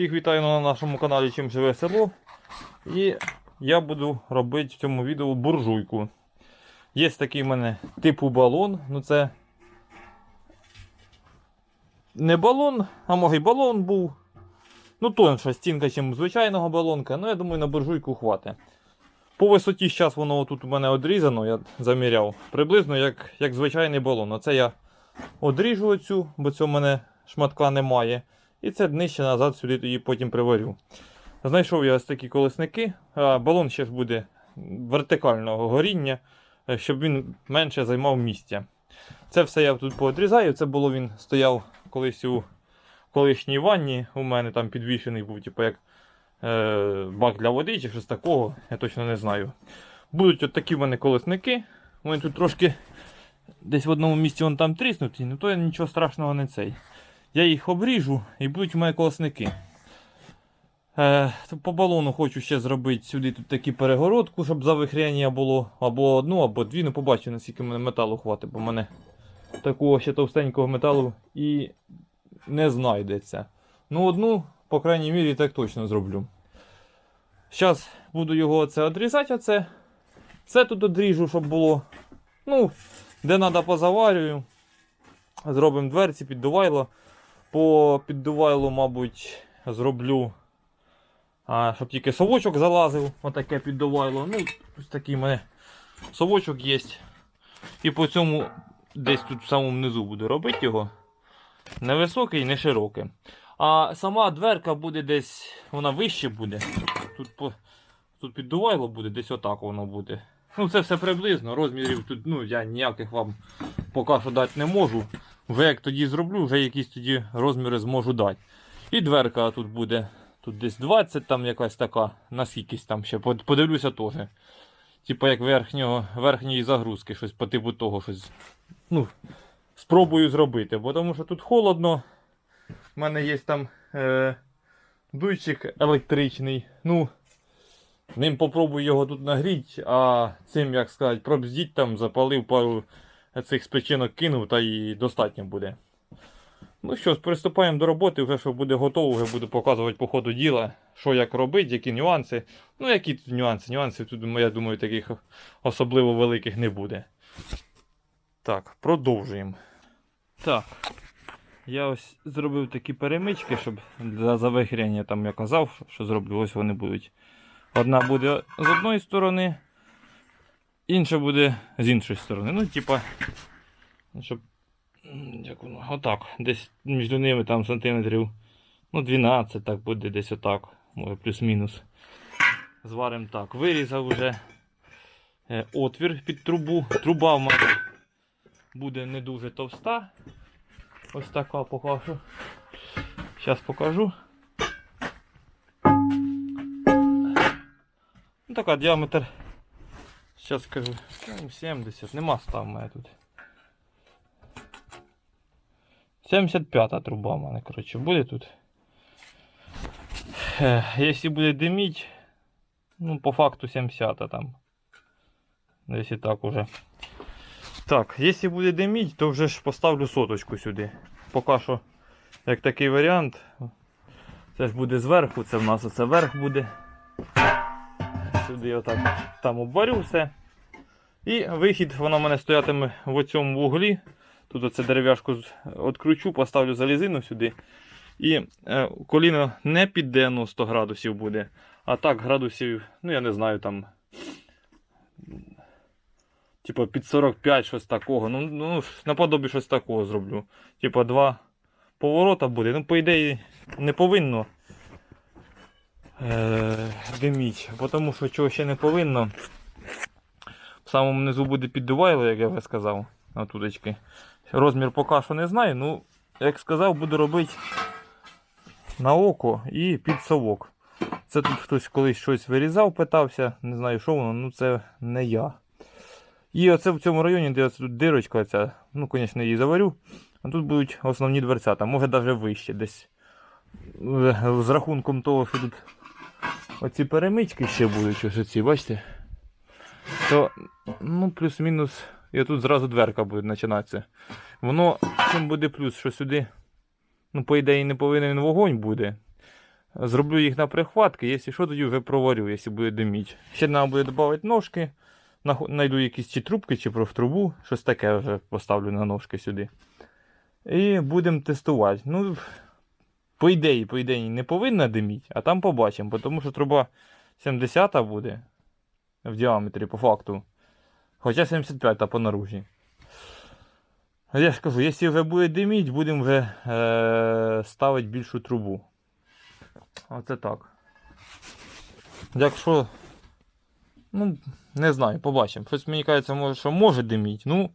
Всіх вітаю на нашому каналі Чим живе село. І я буду робити в цьому відео буржуйку. Є такий в мене типу балон. Ну це не балон, а може й балон був. Ну, тонша стінка, ніж звичайного балонка. Ну, я думаю, на буржуйку хватить. По висоті зараз воно тут у мене одрізано, я заміряв. Приблизно як, як звичайний балон. Оце я одріжу оцю, бо цього в мене шматка немає. І це днище назад сюди тоді потім приварю. Знайшов я ось такі колесники. А балон ще ж буде вертикального горіння, е, щоб він менше займав місця. Це все я тут поодрізаю. Це було він стояв колись у колишній ванні. У мене там підвішений був, типу як е, бак для води чи щось такого. Я точно не знаю. Будуть от такі в мене колесники. Вони тут трошки десь в одному місці вон там тріснуті, ну то нічого страшного не цей. Я їх обріжу і будуть у мене колосники. Е, по балону хочу ще зробити сюди тут таку перегородку, щоб завихряння було або одну, або дві. Ну побачу, наскільки мене металу хватить, бо в мене такого ще товстенького металу і не знайдеться. Ну, одну, по крайній мірі, так точно зроблю. Зараз буду його оце одрізати. Оце. Це тут одріжу, щоб було. Ну, де треба позаварюю. Зробимо дверці, піддувайло. По піддувайлу, мабуть, зроблю, а, щоб тільки совочок залазив. Отаке піддувайло. Ну, ось такий мене совочок є. І по цьому десь тут в самому низу буду робити його. Невисокий, не широкий. А сама дверка буде десь, вона вище буде. Тут, по, тут піддувайло буде, десь отак воно буде. Ну, це все приблизно. Розмірів тут ну, я ніяких вам поки що дати не можу. Вже як тоді зроблю, вже якісь тоді розміри зможу дати. І дверка тут буде. Тут десь 20, там якась така, наскількись там ще. Подивлюся теж. Типа як верхнього, верхньої загрузки, щось по типу того щось. Ну, спробую зробити. Бо тому що тут холодно. У мене є там е, дуйчик електричний. Ну, ним попробую його тут нагріти, а цим, як сказати, пробздіть там, запалив пару цих спечинок кинув та і достатньо буде. Ну що приступаємо до роботи, вже що буде готово, вже буду показувати по ходу діла, що як робити, які нюанси. Ну, які тут нюанси? Нюансів тут, я думаю, таких особливо великих не буде. Так, продовжуємо. Так. Я ось зробив такі перемички, щоб для завихряння там я казав, що зроблю, ось вони будуть. Одна буде з одної сторони, інша буде з іншої сторони. Ну, типа, щоб. Як воно? Отак. Десь між ними там сантиметрів. Ну, 12, так буде десь отак. Може плюс-мінус. Зваримо так. Вирізав вже е, отвір під трубу. Труба в мене буде не дуже товста. Ось така покажу. Зараз покажу. Ну, така діаметр. Зараз скажу. ну, 70, нема 100 в мене тут. 75 труба в мене, коротше, буде тут. Якщо буде диміть, ну, по факту 70 там. І так уже. Так, якщо буде диміть, то вже ж поставлю соточку сюди. Поки що, як такий варіант. Це ж буде зверху, це в нас оце верх буде. Сюди отак там обварю все. І вихід, вона в мене стоятиме в цьому вуглі. Тут оце дерев'яшку відкручу, поставлю залізину сюди. І е, коліно не під 90 градусів буде, а так градусів, ну я не знаю, там. Типа під 45 щось такого. Ну, ну наподобі щось такого зроблю. Типа два поворота буде. Ну, по ідеї, не повинно е, диміть, тому що чого ще не повинно. В самому низу буде піддувайло, як я вже сказав, на тудочки. Розмір поки що не знаю, ну, як сказав, буду робити на око і під совок. Це тут хтось колись щось вирізав, питався, не знаю, що воно, ну це не я. І оце в цьому районі, де тут дирочка, оця, ну, звісно, її заварю. А тут будуть основні дверцята, може навіть вище десь. З рахунком того, що тут оці перемички ще будуть, ось оці, бачите? То, ну, плюс-мінус, і тут зразу дверка буде починатися. Воно чим буде плюс, що сюди, ну, по ідеї, не повинен вогонь буде. Зроблю їх на прихватки, якщо що, тоді вже проварю, якщо буде диміть. Ще треба буде додати ножки. наху- Найду якісь чи трубки, чи профтрубу, щось таке вже поставлю на ножки сюди. І будемо тестувати. Ну, по ідеї, по ідеї, не повинна диміть, а там побачимо, тому що труба 70 буде в діаметрі, по факту. Хоча 75 по наружі. Я ж кажу, якщо вже буде диміть, будемо вже е- ставити більшу трубу. Оце так. Якщо. Ну, не знаю, побачимо. Щось мені кажеться, може, що може диміть. Ну,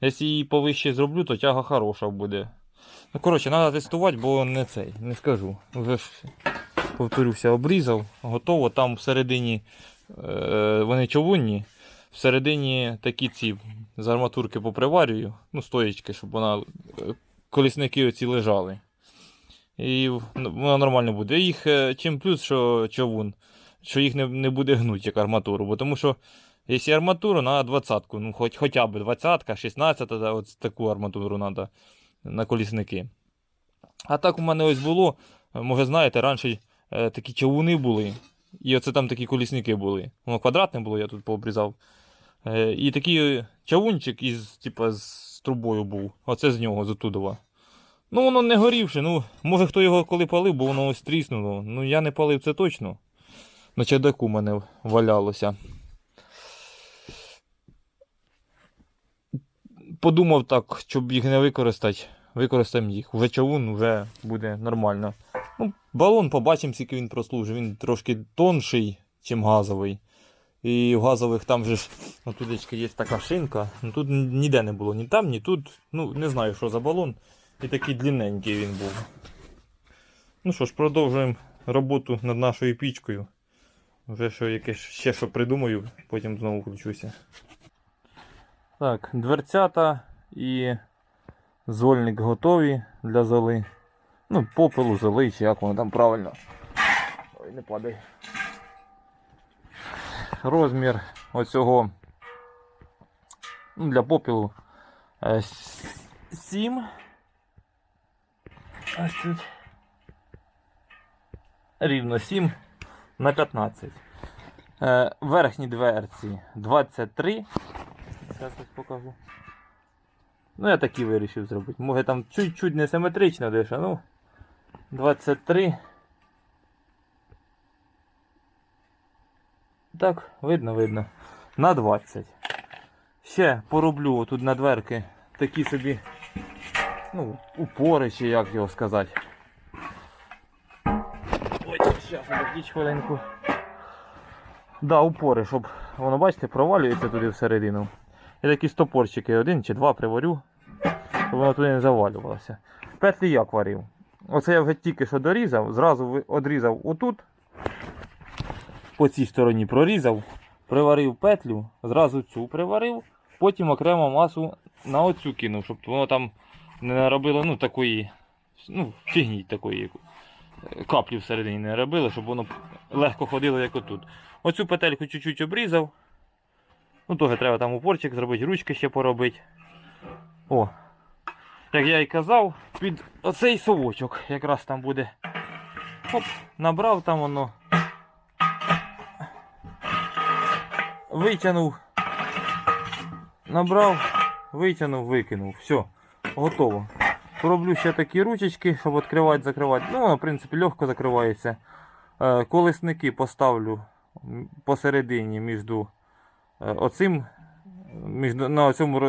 якщо її повище зроблю, то тяга хороша буде. Ну, коротше, треба тестувати, бо не цей, не скажу. Вже ж, повторюся, обрізав, готово. Там всередині вони човунні. Всередині такі ці з арматурки поприварюю, ну, стоячки, щоб вона е, колісники оці лежали. І ну, вона нормально буде. Їх е, чим плюс, що човун, що їх не, не буде гнути, як арматуру. Бо тому що, якщо арматуру, на 20-ку, ну хоч, хоча б 20-ка, 16 та от таку арматуру треба на колісники. А так у мене ось було, е, може знаєте, раніше е, такі човуни були. І оце там такі колісники були. Воно квадратне було, я тут пообрізав. Е, і такий чавунчик із, типа, з трубою був. Оце з нього, з отудова. Ну, воно не горівше. Ну, може хто його коли палив, бо воно ось тріснуло. Ну, я не палив це точно. На чердаку мене валялося. Подумав так, щоб їх не використати. Використаємо їх. Вже чавун вже буде нормально. Ну, балон побачимо, скільки він прослужив. Він трошки тонший, ніж газовий. І в газових там же ж отудечки є така шинка. Ну, тут ніде не було, ні там, ні тут. Ну, не знаю, що за балон. І такий длинненький він був. Ну що ж, продовжуємо роботу над нашою пічкою. Вже що якесь ще що придумаю, потім знову включуся. Так, дверцята і зольник готові для золи. Ну, попелу золи, чи як воно там правильно. Ой, не падай. Розмір оцього ну, для попелу 7. Ось тут. Рівно 7 на 15. Е, верхні дверці 23. Зараз ось покажу. Ну, я такі вирішив зробити. Може там чуть-чуть не симетрично дещо, ну. 23. Так, видно, видно. На 20. Ще пороблю тут на дверки такі собі. Ну, упори, чи як його сказати. Ой, зараз, подождіть хвилинку. Да, упори, щоб воно, бачите, провалюється туди всередину. І такі стопорчики один чи два приварю, щоб воно туди не завалювалося. Петлі як варив. Оце я вже тільки що дорізав, зразу одрізав отут, по цій стороні прорізав, приварив петлю, зразу цю приварив, потім окремо масу на оцю кинув, щоб воно там не наробило ну, такої, ну, фігні такої каплі всередині не робило, щоб воно легко ходило, як отут. Оцю петельку чуть-чуть обрізав. Ну, теж треба там упорчик зробити, ручки ще поробити. О, як я і казав, під оцей совочок якраз там буде. Оп, набрав там воно. Витягнув. Набрав, витягнув, викинув. Все, готово. Роблю ще такі ручечки, щоб відкривати, закривати. Ну, в принципі, легко закривається. Е, Колесники поставлю посередині між оцим між, на цьому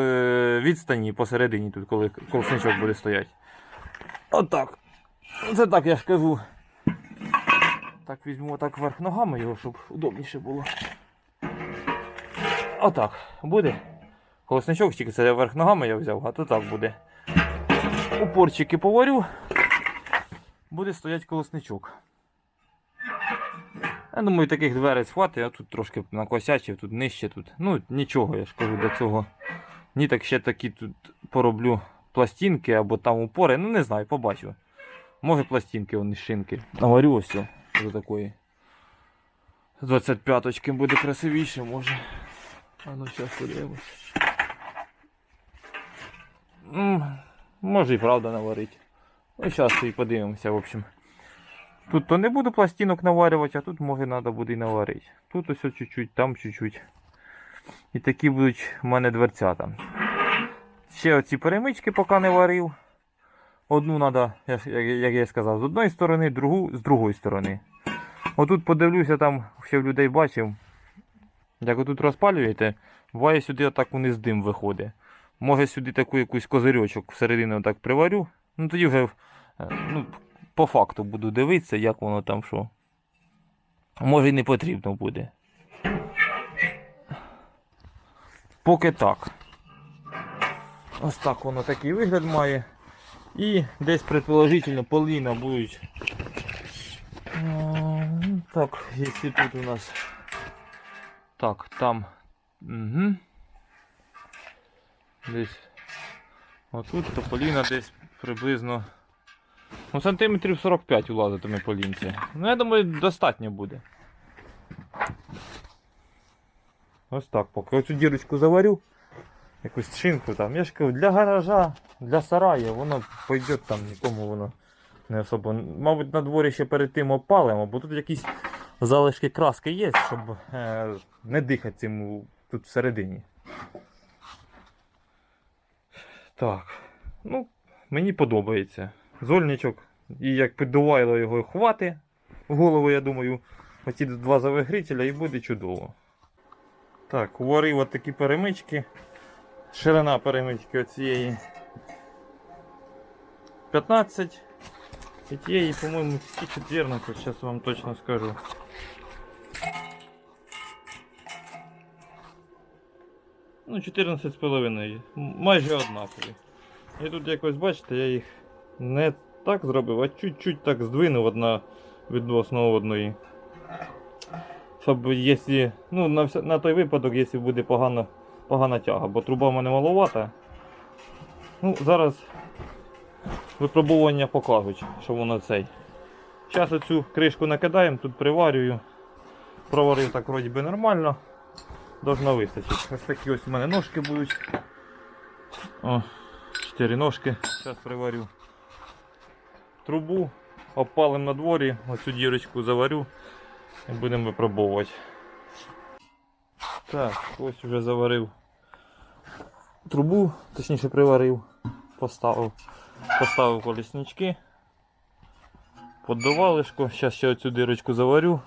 відстані посередині, тут, коли колесничок буде стояти. Отак. Це так я ж кажу. Так візьму так вверх ногами його, щоб удобніше було. Отак. Буде. Колесничок тільки це вверх ногами я взяв, а то так буде. Упорчики поварю. Буде стояти колесничок. Я думаю, таких дверець хватить, я тут трошки накосячив, тут нижче тут. Ну, нічого, я ж кажу до цього. Ні, так ще такі тут пороблю пластинки або там упори. Ну не знаю, побачу. Може пластинки, вони шинки. Наварю ось до такої. 25-очки буде красивіше, може. А ну зараз подивимось. Може і правда наварить. Ну зараз і подивимося, в общем. Тут то не буду пластинок наварювати, а тут може треба буде і наварити. Тут ось чуть-чуть, там чуть-чуть. І такі будуть в мене дверцята. Ще оці перемички поки не варив. Одну треба, як, я сказав, з одної сторони, другу з другої сторони. Отут подивлюся, там ще в людей бачив. Як отут розпалюєте, буває сюди отак униз дим виходить. Може сюди таку якусь козирьочок всередину отак приварю. Ну тоді вже е, ну, по факту буду дивитися, як воно там що. Може і не потрібно буде. Поки так. Ось так воно такий вигляд має. І десь предположительно поліна будуть. Так, якщо тут у нас. Так, там. Угу. Десь. Отут то поліна десь приблизно. Ну, сантиметрів 45 улазитиме по лінці. Ну, я думаю, достатньо буде. Ось так поки. Оцю дірочку заварю. Якусь шинку там. Я ж кажу, для гаража, для сараю, воно пойде там, нікому воно не особо. Мабуть, на дворі ще перед тим опалимо, бо тут якісь залишки краски є, щоб е, не дихати цим тут всередині. Так. Ну, мені подобається. Зольничок. І як піддувайло його хвати в голову, я думаю, оті два завигрителя і буде чудово. Так, уварив от такі перемички. Ширина перемички оцієї 15. І тієї, по-моєму, 14, зараз вам точно скажу. Ну, 14,5. Майже однакові. І тут якось бачите, я їх не так зробив, а чуть-чуть так здвинув одна відносно одної. Щоб якщо, ну, на, на той випадок, якщо буде погана, погана тяга, бо труба в мене маловата. Ну, зараз випробування покажуть, що воно цей. Зараз оцю кришку накидаємо, тут приварюю. Проварив так вроді би нормально. Должно вистачити. Ось такі ось у мене ножки будуть. О, чотири ножки. Зараз приварю. Трубу опалим на дворі, оцю дірочку заварю і будемо випробовувати. Так, ось вже заварив трубу, точніше приварив, поставив, поставив коліснички, поддувалишко, зараз ще оцю дирочку заварю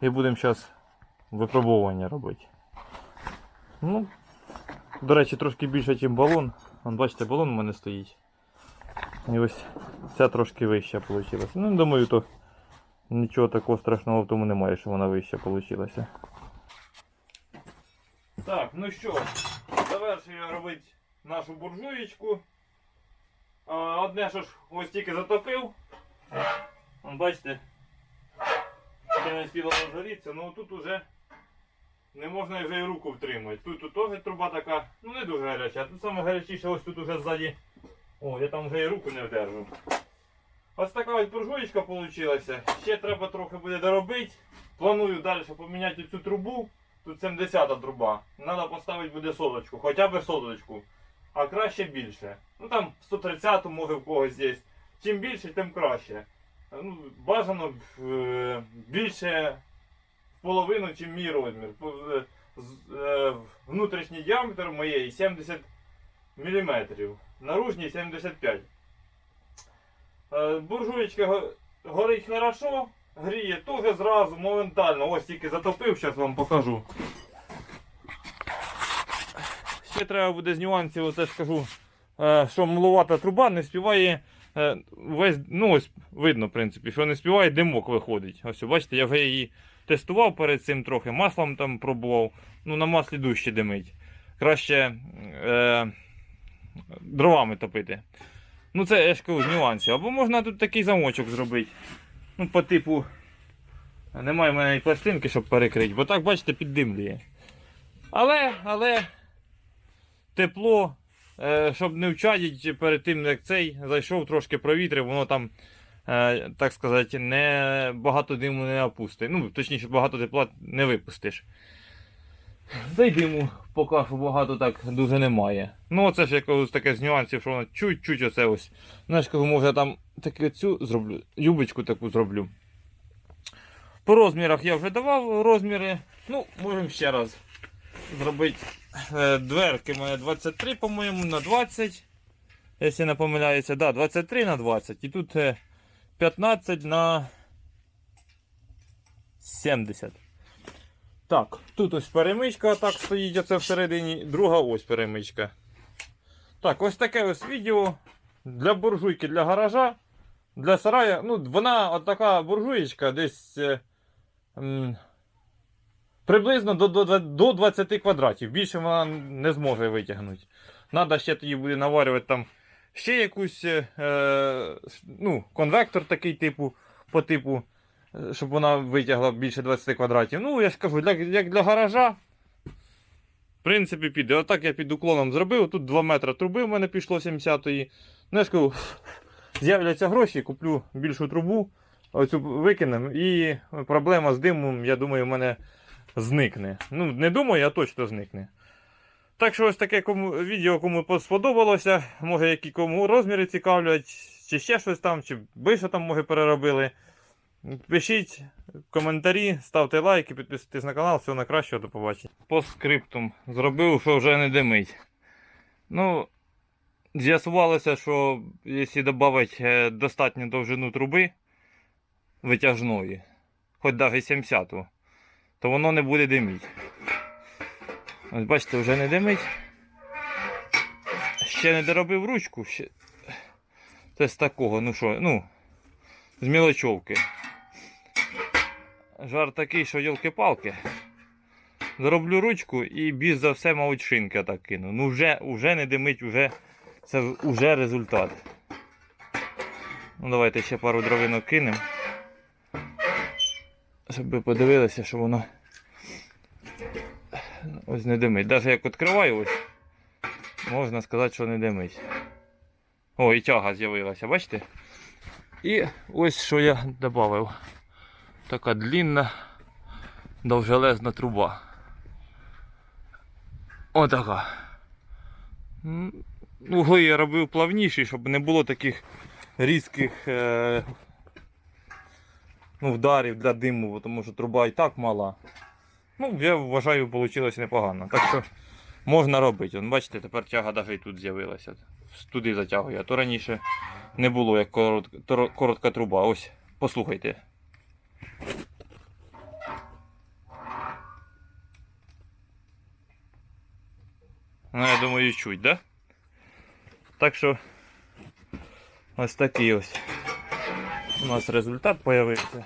і будемо зараз випробовування робити. Ну, до речі, трошки більше, ніж балон. Бачите, балон у мене стоїть. І ось ця трошки вища вийшла. Ну, думаю, то нічого такого страшного в тому немає, що вона вища вийшла. Так, ну що, завершую робити нашу буржуєчку. Одне, що ж ось тільки затопив. Бачите, ще не спіло розгоріться, ну тут уже не можна вже і руку втримати. Тут, теж труба така, ну не дуже гаряча. Тут саме гарячіше ось тут уже ззаді. О, я там вже і руку не вдержу. Ось така ось буржуєчка вийшла. Ще треба трохи буде доробити. Планую далі поміняти цю трубу. Тут 70-та труба. Треба поставити буде соточку, хоча б соточку. А краще більше. Ну там 130 може в когось є. Чим більше, тим краще. Ну, бажано е, більше в половину, чим мій розмір. Е, е, Внутрішній діаметр моєї 70 мм. Наружній 75 Е, Буржуєчка го- горить хорошо, гріє теж зразу, моментально. Ось тільки затопив, зараз вам покажу. Ще треба буде з нюансів, оце скажу, е, що мловата труба не співає е, весь, ну ось видно, в принципі, що не співає, димок виходить. Ось, бачите, я вже її тестував перед цим трохи, маслом там пробував. Ну, на маслі дужче димить. Краще е, дровами топити. Ну, це я ж кажу, з нюансів. Або можна тут такий замочок зробити. Ну, по типу. Немає в мене і пластинки, щоб перекрити, бо так, бачите, піддимлює. Але, але тепло, е, щоб не вчадіть перед тим, як цей зайшов, трошки провітрив, воно там, е, так сказати, не багато диму не опустить. Ну, точніше, багато тепла не випустиш. Та й диму поки що багато так дуже немає. Ну, оце ж якось таке з нюансів, що воно чуть-чуть оце ось. Знаєш, кажу, може там таку цю зроблю, юбочку таку зроблю. По розмірах я вже давав розміри. Ну, можемо ще раз зробити. Е, Дверки має 23, по-моєму, на 20. Якщо не помиляюся, да, 23 на 20. І тут е, 15 на 70. Так, тут ось перемичка так стоїть, оце всередині, друга ось перемичка. Так, ось таке ось відео для буржуйки, для гаража, для сарая. Ну, вона от така буржуєчка десь е, м, приблизно до, до, до 20 квадратів. Більше вона не зможе витягнути. Надо ще тоді буде наварювати там ще якусь е, е, ну, конвектор такий типу, по типу щоб вона витягла більше 20 квадратів. Ну, я ж кажу, для, як для гаража, в принципі, піде. Отак я під уклоном зробив. Тут 2 метри труби в мене пішло 70-ї. Ну, я ж кажу, з'являться гроші, куплю більшу трубу, оцю викинемо, і проблема з димом, я думаю, в мене зникне. Ну, не думаю, а точно зникне. Так що ось таке кому, відео кому сподобалося. Може, які кому розміри цікавлять, чи ще щось там, чи що там може переробили. Пишіть коментарі, ставте лайки, підписуйтесь на канал. Всього найкращого, до побачення. По скриптум зробив, що вже не димить. Ну, з'ясувалося, що якщо додати достатню довжину труби витяжної, хоч навіть 70 то воно не буде диміти. Ось бачите, вже не димить. Ще не доробив ручку. Ще... Це з такого, ну що, ну, з мілочовки. Жар такий, що йолки-палки. Зроблю ручку і більш за все, мабуть, шинки так кину. Ну вже, вже не димить, вже, це вже результат. Ну давайте ще пару дровинок кинемо. Щоб ви подивилися, що воно ось не димить. Навіть як відкриваю ось, можна сказати, що не димить. О, і тяга з'явилася, бачите? І ось що я додав. Така длінна, довжелезна труба. Отака. Угли я робив плавніші, щоб не було таких різких е, ну, вдарів для диму, тому що труба і так мала. Ну, я вважаю, вийшло непогано. Так що можна робити. Вон, бачите, тепер тяга навіть і тут з'явилася. Туди затягує. А то раніше не було як коротка, коротка труба. Ось, послухайте. Ну, я думаю, чуть, да? Так що ось такий ось у нас результат появився.